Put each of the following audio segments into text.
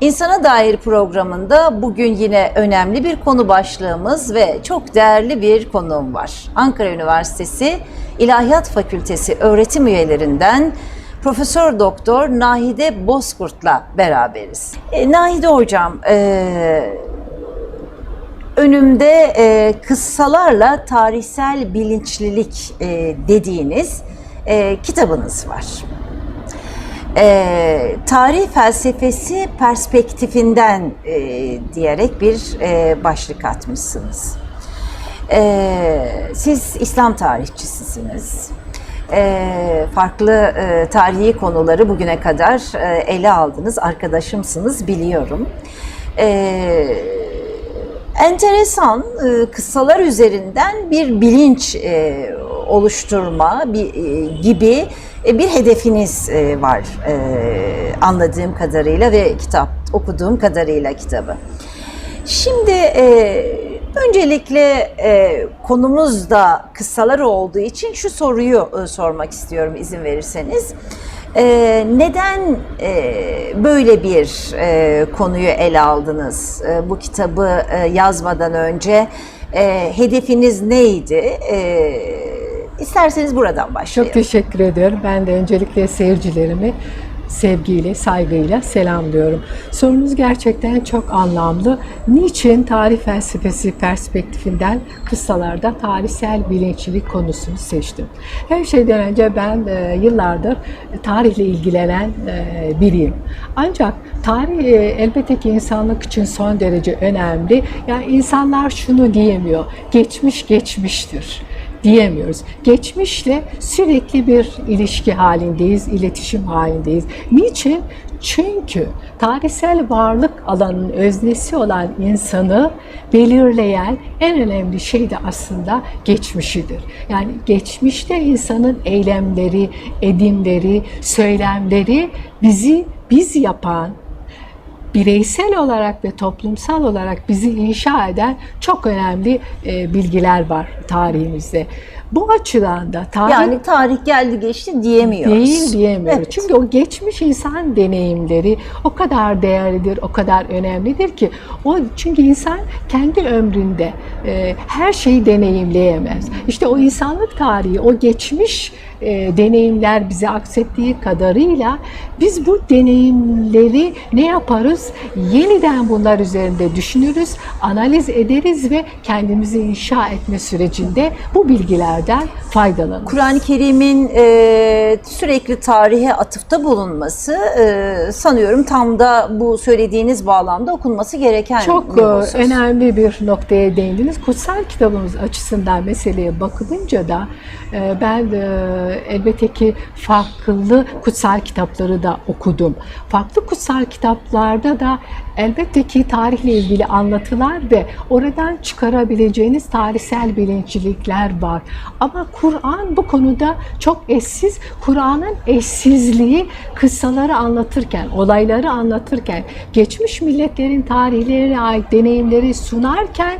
İnsana Dair programında bugün yine önemli bir konu başlığımız ve çok değerli bir konuğum var. Ankara Üniversitesi İlahiyat Fakültesi öğretim üyelerinden Profesör Doktor Nahide Bozkurt'la beraberiz. E, Nahide Hocam, e, önümde e, kıssalarla tarihsel bilinçlilik e, dediğiniz e, kitabınız var. E, tarih felsefesi perspektifinden e, diyerek bir e, başlık atmışsınız. E, siz İslam tarihçisisiniz. E, farklı e, tarihi konuları bugüne kadar e, ele aldınız. Arkadaşımsınız biliyorum. E, enteresan e, kıssalar üzerinden bir bilinç e, oluşturma bir, e, gibi bir hedefiniz e, var e, anladığım kadarıyla ve kitap okuduğum kadarıyla kitabı. Şimdi e, öncelikle e, konumuz da kıssalar olduğu için şu soruyu e, sormak istiyorum izin verirseniz. E, neden e, böyle bir e, konuyu ele aldınız? E, bu kitabı e, yazmadan önce e, hedefiniz neydi? E, isterseniz buradan başlayalım. Çok teşekkür ediyorum. Ben de öncelikle seyircilerimi sevgiyle, saygıyla selamlıyorum. Sorunuz gerçekten çok anlamlı. Niçin tarih felsefesi perspektifinden kıssalarda tarihsel bilinçlilik konusunu seçtim? Her şeyden önce ben e, yıllardır tarihle ilgilenen e, biriyim. Ancak tarih e, elbette ki insanlık için son derece önemli. Yani insanlar şunu diyemiyor. Geçmiş geçmiştir diyemiyoruz. Geçmişle sürekli bir ilişki halindeyiz, iletişim halindeyiz. Niçin? Çünkü tarihsel varlık alanının öznesi olan insanı belirleyen en önemli şey de aslında geçmişidir. Yani geçmişte insanın eylemleri, edimleri, söylemleri bizi biz yapan, bireysel olarak ve toplumsal olarak bizi inşa eden çok önemli e, bilgiler var tarihimizde. Bu açıdan da tarih Yani tarih geldi geçti diyemiyoruz. değil diyemiyoruz. Evet. Çünkü o geçmiş insan deneyimleri o kadar değerlidir, o kadar önemlidir ki o çünkü insan kendi ömründe e, her şeyi deneyimleyemez. İşte o insanlık tarihi, o geçmiş e, deneyimler bize aksettiği kadarıyla biz bu deneyimleri ne yaparız? Yeniden bunlar üzerinde düşünürüz, analiz ederiz ve kendimizi inşa etme sürecinde bu bilgilerden faydalanırız. Kur'an-ı Kerim'in e, sürekli tarihe atıfta bulunması e, sanıyorum tam da bu söylediğiniz bağlamda okunması gereken Çok bir e, husus. önemli bir noktaya değindiniz. Kutsal kitabımız açısından meseleye bakılınca da e, ben e, elbette ki farklı kutsal kitapları da okudum. Farklı kutsal kitaplarda da elbette ki tarihle ilgili anlatılar ve oradan çıkarabileceğiniz tarihsel bilinçlilikler var. Ama Kur'an bu konuda çok eşsiz. Kur'an'ın eşsizliği kıssaları anlatırken, olayları anlatırken, geçmiş milletlerin tarihlerine ait deneyimleri sunarken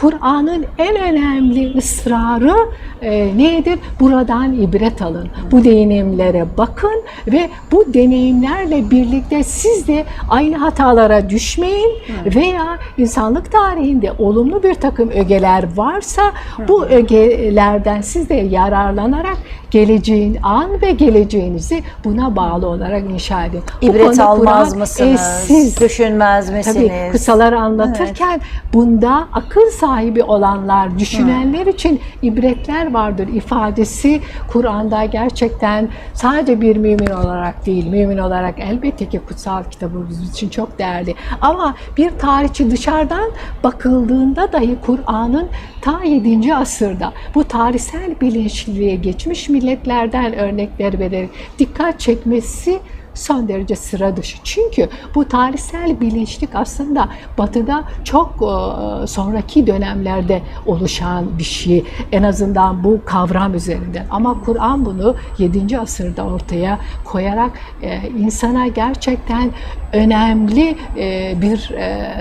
Kur'an'ın en önemli ısrarı e, nedir? Buradan ibret alın. Bu deneyimlere bakın ve bu deneyimlerle birlikte siz de aynı hatalara düşmeyin veya insanlık tarihinde olumlu bir takım ögeler varsa bu ögelerden siz de yararlanarak geleceğin an ve geleceğinizi buna bağlı olarak inşa edin. İbret almaz mısınız? eşsiz. Düşünmez misiniz? Tabii kısaları anlatırken bunda akıl sahibi olanlar, düşünenler için ibretler vardır ifadesi Kur'an'da gerçekten sadece bir mümin olarak değil, mümin olarak elbette ki kutsal kitabımız için çok değerli. Ama bir tarihçi dışarıdan bakıldığında dahi Kur'an'ın ta 7. asırda bu tarihsel bilinçliliğe geçmiş milletlerden örnekler vererek dikkat çekmesi son derece sıra dışı. Çünkü bu tarihsel bilinçlik aslında batıda çok e, sonraki dönemlerde oluşan bir şey. En azından bu kavram üzerinden. Ama Kur'an bunu 7. asırda ortaya koyarak e, insana gerçekten önemli e, bir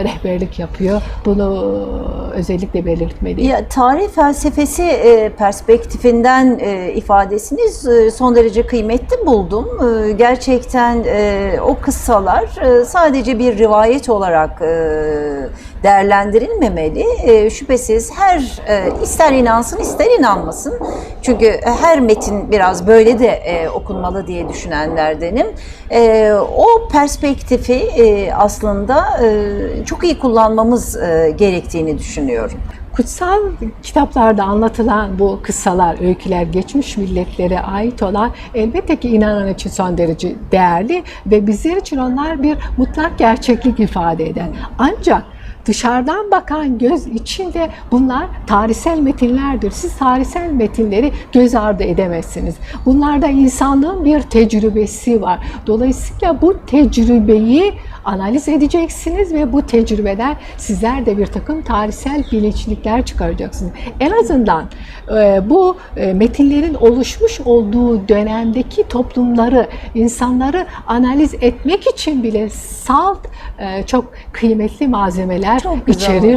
rehberlik yapıyor. Bunu özellikle belirtmeliyim. Ya, tarih felsefesi perspektifinden ifadesiniz son derece kıymetli buldum. Gerçekten yüzden e, o kıssalar e, sadece bir rivayet olarak e, değerlendirilmemeli. E, şüphesiz her e, ister inansın ister inanmasın. Çünkü her metin biraz böyle de e, okunmalı diye düşünenlerdenim. E, o perspektifi e, aslında e, çok iyi kullanmamız e, gerektiğini düşünüyorum. Kutsal kitaplarda anlatılan bu kıssalar, öyküler geçmiş milletlere ait olan elbette ki inanan için son derece değerli ve bizler için onlar bir mutlak gerçeklik ifade eder. Ancak dışarıdan bakan göz içinde bunlar tarihsel metinlerdir. Siz tarihsel metinleri göz ardı edemezsiniz. Bunlarda insanlığın bir tecrübesi var. Dolayısıyla bu tecrübeyi analiz edeceksiniz ve bu tecrübeden sizler de bir takım tarihsel bilinçlikler çıkaracaksınız. En azından e, bu e, metinlerin oluşmuş olduğu dönemdeki toplumları, insanları analiz etmek için bile salt e, çok kıymetli malzemeler Çok içerir.